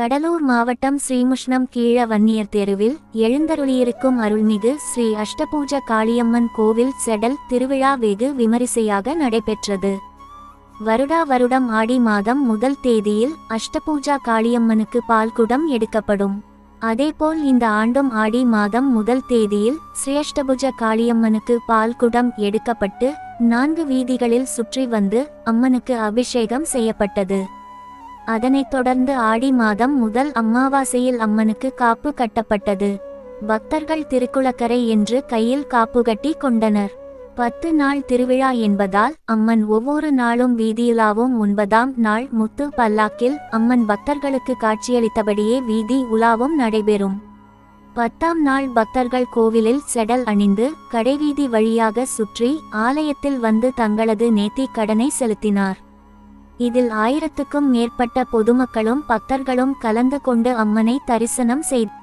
கடலூர் மாவட்டம் ஸ்ரீமுஷ்ணம் கீழ வன்னியர் தெருவில் எழுந்தருளியிருக்கும் அருள்மிகு ஸ்ரீ அஷ்டபூஜ காளியம்மன் கோவில் செடல் திருவிழா வெகு விமரிசையாக நடைபெற்றது. வருடா வருடம் ஆடி மாதம் முதல் தேதியில் அஷ்டபூஜா காளியம்மனுக்கு பால்குடம் எடுக்கப்படும். அதேபோல் இந்த ஆண்டும் ஆடி மாதம் முதல் தேதியில் ஸ்ரீஅஷ்டபுஜ காளியம்மனுக்கு பால்குடம் எடுக்கப்பட்டு நான்கு வீதிகளில் சுற்றி வந்து அம்மனுக்கு அபிஷேகம் செய்யப்பட்டது. அதனைத் தொடர்ந்து ஆடி மாதம் முதல் அமாவாசையில் அம்மனுக்கு காப்பு கட்டப்பட்டது. பக்தர்கள் திருக்குளக்கரை என்று கையில் காப்பு கட்டி கொண்டனர். பத்து நாள் திருவிழா என்பதால் அம்மன் ஒவ்வொரு நாளும் வீதியுலாவும் ஒன்பதாம் நாள் முத்து பல்லாக்கில் அம்மன் பக்தர்களுக்கு காட்சியளித்தபடியே வீதி உலாவும் நடைபெறும். பத்தாம் நாள் பக்தர்கள் கோவிலில் செடல் அணிந்து கடைவீதி வழியாக சுற்றி ஆலயத்தில் வந்து தங்களது நேர்த்திக் கடனை செலுத்தினார். இதில் ஆயிரத்துக்கும் மேற்பட்ட பொதுமக்களும் பக்தர்களும் கலந்து கொண்டு அம்மனை தரிசனம் செய்து